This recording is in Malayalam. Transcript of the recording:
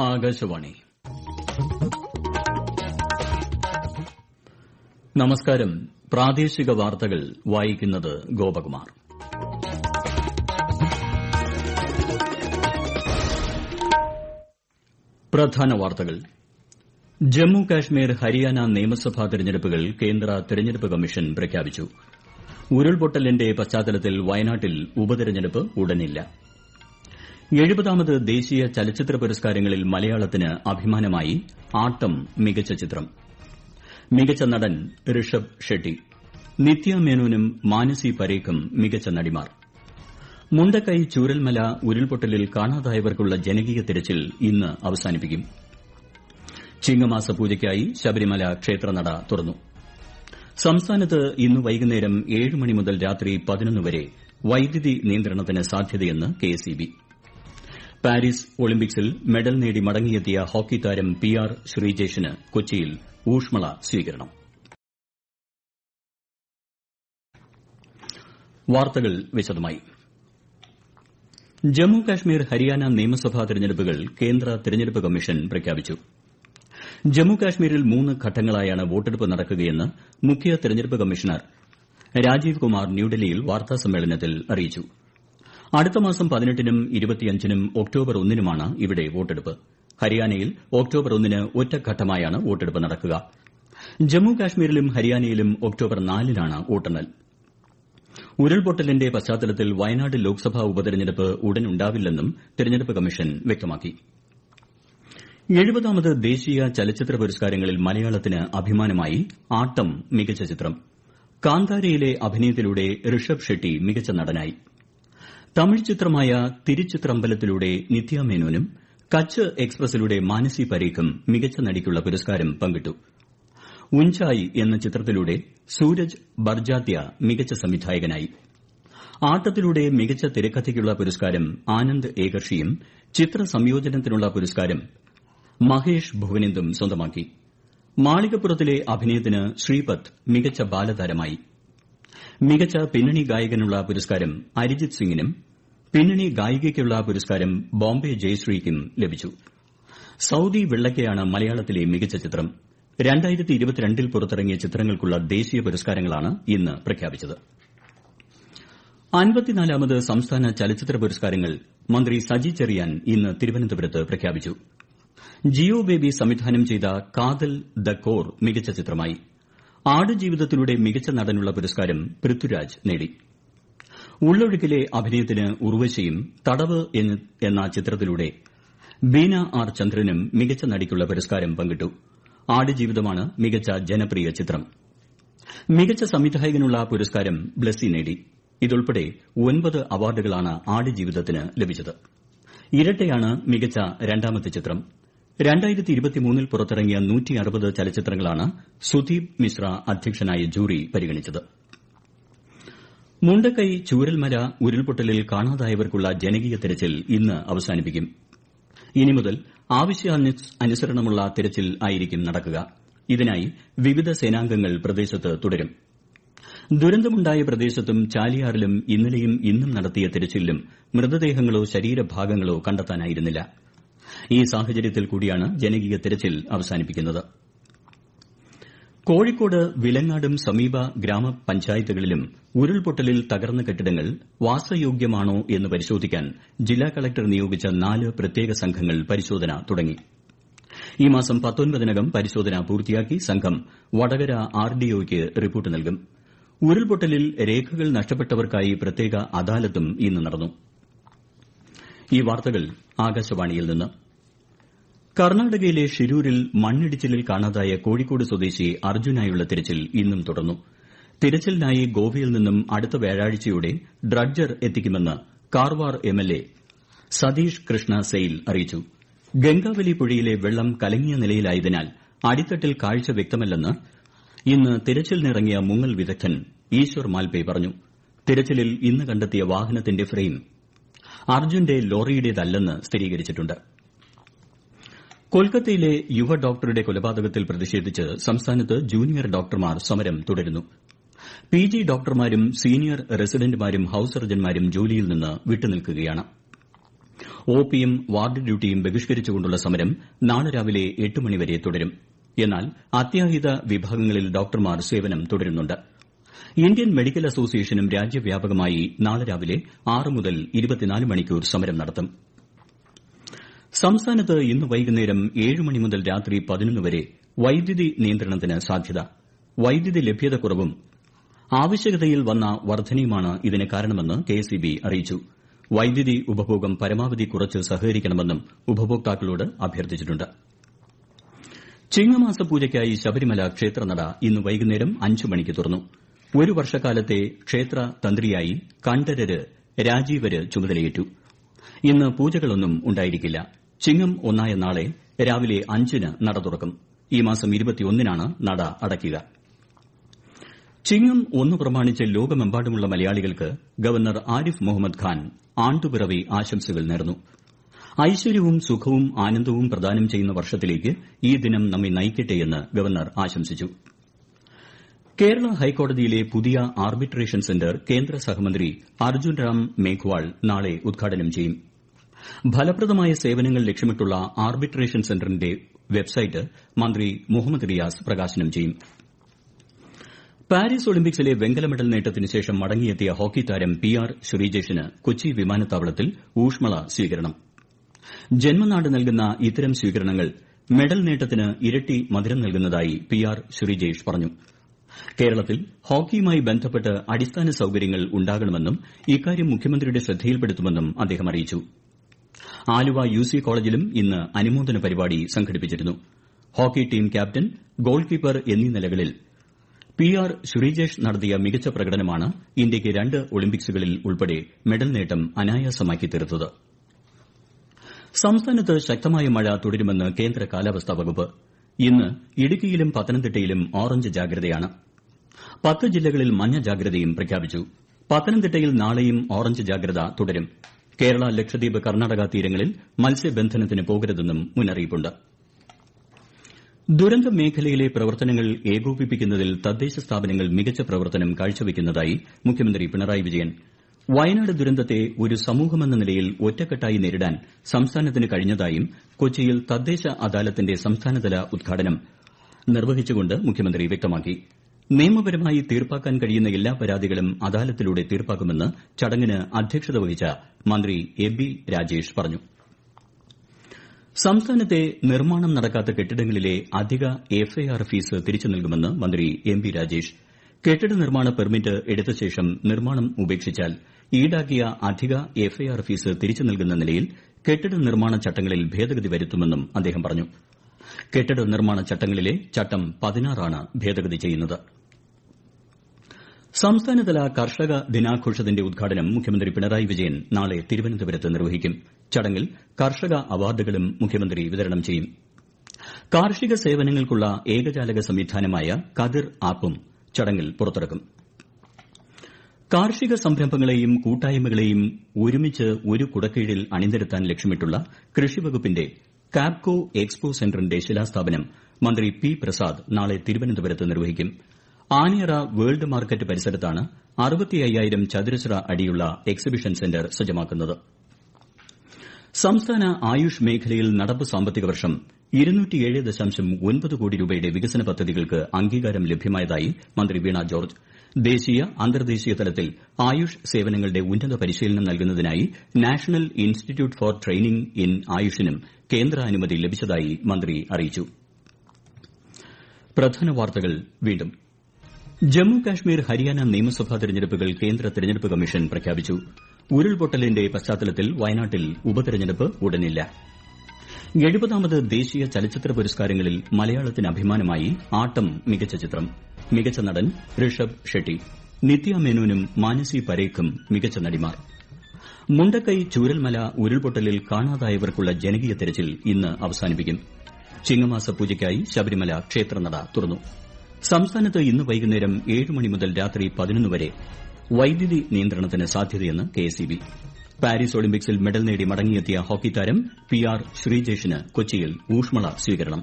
ആകാശവാണി. നമസ്കാരം. പ്രാദേശിക വാർത്തകൾ വായിക്കുന്നത് ഗോപകുമാർ. പ്രധാന വാർത്തകൾ. ജമ്മു കാശ്മീർ ഹരിയാന നിയമസഭാ തെരഞ്ഞെടുപ്പുകൾ കേന്ദ്ര തെരഞ്ഞെടുപ്പ് കമ്മീഷൻ പ്രഖ്യാപിച്ചു. ഉരുൾപൊട്ടലിന്റെ പശ്ചാത്തലത്തിൽ വയനാട്ടിൽ ഉപതെരഞ്ഞെടുപ്പ് ഉടനില്ല. എഴുപതാമത് ദേശീയ ചലച്ചിത്ര പുരസ്കാരങ്ങളിൽ മലയാളത്തിന് അഭിമാനമായി ആട്ടം മികച്ച ചിത്രം. മികച്ച നടൻ ഋഷഭ് ഷെട്ടി. നിത്യ മേനോനും മാനസി പരേഖും മികച്ച നടിമാർ. മുണ്ടക്കൈ ചൂരൽമല ഉരുൾപൊട്ടലിൽ കാണാതായവർക്കുള്ള ജനകീയ തിരച്ചിൽ ഇന്ന് അവസാനിപ്പിക്കും. ചിങ്ങമാസ പൂജയ്ക്കായി ശബരിമല ക്ഷേത്രനട തുറന്നു. സംസ്ഥാനത്ത് ഇന്ന് വൈകുന്നേരം ഏഴ് മണി മുതൽ രാത്രി പതിനൊന്ന് വരെ വൈദ്യുതി നിയന്ത്രണത്തിന് സാധ്യതയെന്ന് കെഎസ്ഇബി പാരീസ് ഒളിമ്പിക്സിൽ മെഡൽ നേടി മടങ്ങിയെത്തിയ ഹോക്കി താരം പി ആർ ശ്രീജേഷിന് കൊച്ചിയിൽ ഊഷ്മള സ്വീകരണം. ജമ്മു കാശ്മീർ ഹരിയാന നിയമസഭാ തെരഞ്ഞെടുപ്പുകൾ കേന്ദ്ര തെരഞ്ഞെടുപ്പ് കമ്മീഷൻ പ്രഖ്യാപിച്ചു. ജമ്മു കാശ്മീരിൽ മൂന്ന് ഘട്ടങ്ങളായാണ് വോട്ടെടുപ്പ് നടക്കുകയെന്ന് മുഖ്യ തെരഞ്ഞെടുപ്പ് കമ്മീഷണർ രാജീവ് കുമാർ ന്യൂഡൽഹിയിൽ വാർത്താസമ്മേളനത്തിൽ അറിയിച്ചു. അടുത്ത മാസം പതിനെട്ടിനും ഇരുപത്തിയഞ്ചിനും ഒക്ടോബർ ഒന്നിനുമാണ് ഇവിടെ വോട്ടെടുപ്പ്. ഹരിയാനയിൽ ഒക്ടോബർ ഒന്നിന് ഒറ്റഘട്ടമായാണ് വോട്ടെടുപ്പ് നടക്കുക. ജമ്മു കാശ്മീരിലും ഹരിയാനയിലും ഒക്ടോബർ നാലിനാണ് വോട്ടെണ്ണൽ. ഉരുൾപൊട്ടലിന്റെ പശ്ചാത്തലത്തിൽ വയനാട് ലോക്സഭാ ഉപതെരഞ്ഞെടുപ്പ് ഉടൻ ഉണ്ടാവില്ലെന്നും തെരഞ്ഞെടുപ്പ് കമ്മീഷൻ വ്യക്തമാക്കി. എഴുപതാമത് ദേശീയ ചലച്ചിത്ര പുരസ്കാരങ്ങളിൽ മലയാളത്തിന് അഭിമാനമായി ആട്ടം മികച്ച ചിത്രം. കാന്താരയിലെ അഭിനയത്തിലൂടെ ഋഷഭ് ഷെട്ടി മികച്ച നടനായി. തമിഴ് ചിത്രമായ തിരുച്ചിത്രമ്പലത്തിലൂടെ നിത്യ മേനോനും കച്ച് എക്സ്പ്രസിലൂടെ മാനസി പരീഖും മികച്ച നടിക്കുള്ള പുരസ്കാരം പങ്കിട്ടു. ഉഞ്ചായ് എന്ന ചിത്രത്തിലൂടെ സൂരജ് ബർജാത്യ മികച്ച സംവിധായകനായി. ആട്ടത്തിലൂടെ മികച്ച തിരക്കഥയ്ക്കുള്ള പുരസ്കാരം ആനന്ദ് ഏകർഷിയും ചിത്ര സംയോജനത്തിനുള്ള പുരസ്കാരം മഹേഷ് ഭുവനന്ദും സ്വന്തമാക്കി. മാളികപ്പുറത്തിലെ അഭിനയത്തിന് ശ്രീപത് മികച്ച ബാലതാരമായി. മികച്ച പിന്നണി ഗായകനുള്ള പുരസ്കാരം അരിജിത് സിംഗിനും പിന്നണി ഗായികയ്ക്കുള്ള പുരസ്കാരം ബോംബെ ജയശ്രീക്കും ലഭിച്ചു. സൌദി വെള്ളക്കയാണ് മലയാളത്തിലെ മികച്ച ചിത്രം. ൽ പുറത്തിറങ്ങിയ ചിത്രങ്ങൾക്കുള്ള ദേശീയ പുരസ്കാരങ്ങളാണ് ഇന്ന് പ്രഖ്യാപിച്ചത്. അൻപത്തിനാലാമത് സംസ്ഥാന ചലച്ചിത്ര പുരസ്കാരങ്ങൾ മന്ത്രി സജി ചെറിയാൻ ഇന്ന് തിരുവനന്തപുരത്ത് പ്രഖ്യാപിച്ചു. ജിയോ ബേബി സംവിധാനം ചെയ്ത കാതൽ ദ കോർ മികച്ച ചിത്രമായി. ആടുജീവിതത്തിലൂടെ മികച്ച നടനുള്ള പുരസ്കാരം പൃഥ്വിരാജ് നേടി. ഉള്ളൊഴുക്കിലെ അഭിനയത്തിന് ഉർവശിയും തടവ് എന്ന ചിത്രത്തിലൂടെ ബീന ആർ ചന്ദ്രനും മികച്ച നടിക്കുള്ള പുരസ്കാരം പങ്കിട്ടു. ആടുജീവിതമാണ് മികച്ച ജനപ്രിയ ചിത്രം. മികച്ച സംവിധായകനുള്ള പുരസ്കാരം ബ്ലസ്സി നേടി. ഇതുൾപ്പെടെ ഒൻപത് അവാർഡുകളാണ് ആടുജീവിതത്തിന് ലഭിച്ചത്. ഇരട്ടയാണ് മികച്ച രണ്ടാമത്തെ ചിത്രം. ൽ പുറത്തിറങ്ങിയ ചലച്ചിത്രങ്ങളാണ് സുദീപ് മിശ്ര അധ്യക്ഷനായ ജൂറി പരിഗണിച്ചത്. മുണ്ടക്കൈ ചൂരൽമല ഉരുൾപൊട്ടലിൽ കാണാതായവർക്കുള്ള ജനകീയ തെരച്ചിൽ ഇന്ന് അവസാനിപ്പിക്കും. ഇനി മുതൽ ആവശ്യാനുസരണമുള്ള തെരച്ചിൽ ആയിരിക്കും നടക്കുക. ഇതിനായി വിവിധ സേനാംഗങ്ങൾ പ്രദേശത്ത് തുടരും. ദുരന്തമുണ്ടായ പ്രദേശത്തും ചാലിയാറിലും ഇന്നലെയും ഇന്നും നടത്തിയ തെരച്ചിലിലും മൃതദേഹങ്ങളോ ശരീരഭാഗങ്ങളോ കണ്ടെത്താനായിരുന്നില്ല. ഈ സാഹചര്യത്തിൽ കൂടിയാണ് ജനകീയ തെരച്ചിൽ അവസാനിപ്പിക്കുന്നത്. കോഴിക്കോട് വിലങ്ങാടും സമീപ ഗ്രാമപഞ്ചായത്തുകളിലും ഉരുൾപൊട്ടലിൽ തകർന്ന കെട്ടിടങ്ങൾ വാസയോഗ്യമാണോ എന്ന് പരിശോധിക്കാൻ ജില്ലാ കളക്ടർ നിയോഗിച്ച നാല് പ്രത്യേക സംഘങ്ങൾ പരിശോധന തുടങ്ങി. ഈ മാസം പത്തൊൻപതിനകം പരിശോധന പൂർത്തിയാക്കി സംഘം വടകര ആർഡിഒയ്ക്ക് റിപ്പോർട്ട് നൽകും. ഉരുൾപൊട്ടലിൽ രേഖകൾ നഷ്ടപ്പെട്ടവർക്കായി പ്രത്യേക അദാലത്തും ഇന്ന് നടന്നു ഈ വാർത്തകൾ ആകാശവാണിയിൽ നിന്ന് കർണാടകയിലെ ഷിരൂരിൽ മണ്ണിടിച്ചിലിൽ കാണാതായ കോഴിക്കോട് സ്വദേശി അർജുനായുള്ള തിരച്ചിൽ ഇന്നും തുടർന്നു. തിരച്ചിലിനായി ഗോവയിൽ നിന്നും അടുത്ത വ്യാഴാഴ്ചയോടെ ഡ്രഡ്ജർ എത്തിക്കുമെന്ന് കാർവാർ എംഎൽഎ സതീഷ് കൃഷ്ണ സെയിൽ അറിയിച്ചു. ഗംഗാവലി പുഴയിലെ വെള്ളം കലങ്ങിയ നിലയിലായതിനാൽ അടിത്തട്ടിൽ കാഴ്ച വ്യക്തമല്ലെന്ന് ഇന്ന് തിരച്ചിലിനിറങ്ങിയ മുങ്ങൽ വിദഗ്ധൻ ഈശ്വർ മാൽപേ പറഞ്ഞു. തിരച്ചിലിൽ ഇന്ന് കണ്ടെത്തിയ വാഹനത്തിന്റെ ഫ്രെയിം അർജുന്റെ ലോറിയുടേതല്ലെന്ന് സ്ഥിരീകരിച്ചിട്ടുണ്ട്. കൊൽക്കത്തയിലെ യുവ ഡോക്ടറുടെ കൊലപാതകത്തിൽ പ്രതിഷേധിച്ച് സംസ്ഥാനത്ത് ജൂനിയർ ഡോക്ടർമാർ സമരം തുടരുന്നു. പി ജി ഡോക്ടർമാരും സീനിയർ റെസിഡന്റുമാരും ഹൌസ് സർജൻമാരും ജോലിയിൽ നിന്ന് വിട്ടുനിൽക്കുകയാണ്. ഒപിയും വാർഡ് ഡ്യൂട്ടിയും ബഹിഷ്കരിച്ചുകൊണ്ടുള്ള സമരം നാളെ രാവിലെ എട്ട് മണിവരെ തുടരും. എന്നാൽ അത്യാഹിത വിഭാഗങ്ങളിൽ ഡോക്ടർമാർ സേവനം തുടരുന്നുണ്ട്. ഇന്ത്യൻ മെഡിക്കൽ അസോസിയേഷനും രാജ്യവ്യാപകമായി നാളെ രാവിലെ ആറ് മുതൽ മണിക്കൂർ സമരം നടത്തും. സംസ്ഥാനത്ത് ഇന്ന് വൈകുന്നേരം ഏഴ് മണി മുതൽ രാത്രി പതിനൊന്ന് വരെ വൈദ്യുതി നിയന്ത്രണത്തിന് സാധ്യത. വൈദ്യുതി ലഭ്യത കുറവും ആവശ്യകതയിൽ വന്ന വർധനയുമാണ് ഇതിന് കാരണമെന്ന് കെഎസ്ഇബി അറിയിച്ചു. വൈദ്യുതി ഉപഭോഗം പരമാവധി കുറച്ച് സഹകരിക്കണമെന്നും ഉപഭോക്താക്കളോട് അഭ്യർത്ഥിച്ചിട്ടുണ്ട്. ചിങ്ങമാസ പൂജയ്ക്കായി ശബരിമല ക്ഷേത്രനട ഇന്ന് വൈകുന്നേരം അഞ്ച് മണിക്ക് തുറന്നു. ഒരു വർഷക്കാലത്തെ ക്ഷേത്ര തന്ത്രിയായി കണ്ഠരര് രാജീവര് ചുമതലയേറ്റു. ഇന്ന് പൂജകളൊന്നും ഉണ്ടായിരിക്കില്ല. ചിങ്ങം ഒന്നായ നാളെ രാവിലെ അഞ്ചിന് നട തുറക്കും. ഈ മാസം നാണ് നട അടയ്ക്കുക. ചിങ്ങം ഒന്ന് പ്രമാണിച്ച് ലോകമെമ്പാടുമുള്ള മലയാളികൾക്ക് ഗവർണർ ആരിഫ് മുഹമ്മദ് ഖാൻ ആണ്ടുപിറവി ആശംസകൾ നേർന്നു. ഐശ്വര്യവും സുഖവും ആനന്ദവും പ്രദാനം ചെയ്യുന്ന വർഷത്തിലേക്ക് ഈ ദിനം നമ്മെ നയിക്കട്ടെയെന്ന് ഗവർണർ ആശംസിച്ചു. കേരള ഹൈക്കോടതിയിലെ പുതിയ ആർബിട്രേഷൻ സെന്റർ കേന്ദ്ര സഹമന്ത്രി അർജുൻ റാം മേഘ്വാൾ നാളെ ഉദ്ഘാടനം ചെയ്യും. ഫലപ്രദമായ സേവനങ്ങൾ ലക്ഷ്യമിട്ടുള്ള ആർബിട്രേഷൻ സെന്ററിന്റെ വെബ്സൈറ്റ് മന്ത്രി മുഹമ്മദ് റിയാസ് പ്രകാശനം ചെയ്യും. പാരീസ് ഒളിമ്പിക്സിലെ വെങ്കല മെഡൽ നേട്ടത്തിന് ശേഷം മടങ്ങിയെത്തിയ ഹോക്കി താരം പി ആർ ശ്രീജേഷിന് കൊച്ചി വിമാനത്താവളത്തിൽ ഊഷ്മള സ്വീകരണം. ജന്മനാട് നൽകുന്ന ഇത്തരം സ്വീകരണങ്ങൾ മെഡൽ നേട്ടത്തിന് ഇരട്ടി മധുരം നൽകുന്നതായി പി ആർ ശ്രീജേഷ് പറഞ്ഞു. കേരളത്തിൽ ഹോക്കിയുമായി ബന്ധപ്പെട്ട് അടിസ്ഥാന സൌകര്യങ്ങൾ ഉണ്ടാകണമെന്നും ഇക്കാര്യം മുഖ്യമന്ത്രിയുടെ ശ്രദ്ധയിൽപ്പെടുത്തുമെന്നും അദ്ദേഹം അറിയിച്ചു. ആലുവ യുസി കോളേജിലും ഇന്ന് അനുമോദന പരിപാടി സംഘടിപ്പിച്ചിരുന്നു. Hockey team captain goalkeeper എന്നീ നിലകളിൽ പി ആർ ശ്രീജേഷ് നടത്തിയ മികച്ച പ്രകടനമാണ് ഇന്ത്യയ്ക്ക് രണ്ട് ഒളിമ്പിക്സുകളിൽ ഉൾപ്പെടെ മെഡൽ നേട്ടം അനായാസമാക്കി തീർത്തത്. സംസ്ഥാനത്ത് ശക്തമായ മഴ തുടരുമെന്ന് കേന്ദ്ര കാലാവസ്ഥാ വകുപ്പ്. ഇന്ന് ഇടുക്കിയിലും പത്തനംതിട്ടയിലും ഓറഞ്ച് ജാഗ്രതയാണ്. പത്ത് ജില്ലകളിൽ മഞ്ഞ ജാഗ്രതയും പ്രഖ്യാപിച്ചു. പത്തനംതിട്ടയിൽ നാളെയും ഓറഞ്ച് ജാഗ്രത തുടരും. കേരള ലക്ഷദ്വീപ് കർണാടക തീരങ്ങളിൽ മത്സ്യബന്ധനത്തിന് പോകരുതെന്നും മുന്നറിയിപ്പുണ്ട്. ദുരന്ത മേഖലയിലെ പ്രവർത്തനങ്ങൾ ഏകോപിപ്പിക്കുന്നതിൽ തദ്ദേശ സ്ഥാപനങ്ങൾ മികച്ച പ്രവർത്തനം കാഴ്ചവയ്ക്കുന്നതായി മുഖ്യമന്ത്രി പിണറായി വിജയൻ. വയനാട് ദുരന്തത്തെ ഒരു സമൂഹമെന്ന നിലയിൽ ഒറ്റക്കെട്ടായി നേരിടാൻ സംസ്ഥാനത്തിന് കഴിഞ്ഞതായും കൊച്ചിയിൽ തദ്ദേശ അദാലത്തിന്റെ സംസ്ഥാനതല ഉദ്ഘാടനം നിർവഹിച്ചുകൊണ്ട് മുഖ്യമന്ത്രി വ്യക്തമാക്കി. നിയമപരമായി തീർപ്പാക്കാൻ കഴിയുന്ന എല്ലാ പരാതികളും അദാലത്തിലൂടെ തീർപ്പാക്കുമെന്ന് ചടങ്ങിന് അധ്യക്ഷത വഹിച്ച മന്ത്രി എ ബി രാജേഷ് പറഞ്ഞു. സംസ്ഥാനത്തെ നിർമ്മാണം നടക്കാത്ത കെട്ടിടങ്ങളിലെ അധിക എഫ്ഐആർ ഫീസ് തിരിച്ചു നൽകുമെന്ന് മന്ത്രി എം ബി രാജേഷ്. കെട്ടിട നിർമ്മാണ പെർമിറ്റ് എടുത്ത ശേഷം നിർമ്മാണം ഉപേക്ഷിച്ചാൽ ഈടാക്കിയ അധിക എഫ്ഐആർ ഫീസ് തിരിച്ചു നൽകുന്ന നിലയിൽ കെട്ടിട നിർമ്മാണ ചട്ടങ്ങളിൽ ഭേദഗതി വരുത്തുമെന്നും അദ്ദേഹം പറഞ്ഞു. കെട്ടിട നിർമ്മാണ ചട്ടങ്ങളിലെ ചട്ടം പതിനാറാണ് ഭേദഗതി ചെയ്യുന്നത്. സംസ്ഥാനതല കർഷക ദിനാഘോഷത്തിന്റെ ഉദ്ഘാടനം മുഖ്യമന്ത്രി പിണറായി വിജയൻ നാളെ തിരുവനന്തപുരത്ത് നിർവഹിക്കും. ചടങ്ങിൽ കർഷക അവാർഡുകളും മുഖ്യമന്ത്രി വിതരണം ചെയ്യും. കാർഷിക സേവനങ്ങൾക്കുള്ള ഏകജാലക സംവിധാനമായ കതിർ ആപ്പും ചടങ്ങിൽ പുറത്തിറക്കും. കാർഷിക സംരംഭങ്ങളെയും കൂട്ടായ്മകളെയും ഒരുമിച്ച് ഒരു കുടക്കീഴിൽ അണിനിരത്താൻ ലക്ഷ്യമിട്ടുള്ള കൃഷിവകുപ്പിന്റെ കാപ്കോ എക്സ്പോ സെന്ററിന്റെ ശിലാസ്ഥാപനം മന്ത്രി പി പ്രസാദ് നാളെ തിരുവനന്തപുരത്ത് നിർവഹിക്കും. ആനയറ വേൾഡ് മാർക്കറ്റ് പരിസരത്താണ് ചതുരശ്ര അടിയുള്ള എക്സിബിഷൻ സെന്റർ സജ്ജമാക്കുന്നത്. സംസ്ഥാന ആയുഷ് മേഖലയിൽ നടപ്പ് സാമ്പത്തിക വർഷം കോടി രൂപയുടെ വികസന പദ്ധതികൾക്ക് അംഗീകാരം ലഭ്യമായതായി മന്ത്രി വീണ ജോർജ്. ദേശീയ അന്തർദേശീയ തലത്തിൽ ആയുഷ് സേവനങ്ങളുടെ ഉന്നത പരിശീലനം നൽകുന്നതിനായി national institute for training in ആയുഷിനും കേന്ദ്രാനുമതി ലഭിച്ചതായി മന്ത്രി അറിയിച്ചു. പ്രധാന വാർത്തകൾ വീണ്ടും. ജമ്മു കാശ്മീർ ഹരിയാന നിയമസഭാ തെരഞ്ഞെടുപ്പുകൾ കേന്ദ്ര തെരഞ്ഞെടുപ്പ് കമ്മീഷൻ പ്രഖ്യാപിച്ചു. ഉരുൾപൊട്ടലിന്റെ പശ്ചാത്തലത്തിൽ വയനാട്ടിൽ ഉപതെരഞ്ഞെടുപ്പ് ഉടനില്ല. എഴുപതാമത് ദേശീയ ചലച്ചിത്ര പുരസ്കാരങ്ങളിൽ മലയാളത്തിന് അഭിമാനമായി ആട്ടം മികച്ച ചിത്രം. മികച്ച നടൻ ഋഷഭ് ഷെട്ടി. നിത്യ മേനോനും മാനസി പരേഖും മികച്ച നടിമാർ. മുണ്ടക്കൈ ചൂരൽമല ഉരുൾപൊട്ടലിൽ കാണാതായവർക്കുള്ള ജനകീയ തെരച്ചിൽ ഇന്ന് അവസാനിപ്പിക്കും. ചിങ്ങമാസ പൂജയ്ക്കായി ശബരിമല ക്ഷേത്രനട തുറന്നു. സംസ്ഥാനത്ത് ഇന്ന് വൈകുന്നേരം ഏഴ് മണി മുതൽ രാത്രി പതിനൊന്ന് വരെ വൈദ്യുതി നിയന്ത്രണത്തിന് സാധ്യതയെന്ന് കെഎസ്ഇബി പാരീസ് ഒളിമ്പിക്സിൽ മെഡൽ നേടി മടങ്ങിയെത്തിയ ഹോക്കി താരം പി ആർ ശ്രീജേഷിന് കൊച്ചിയിൽ ഊഷ്മള സ്വീകരണം.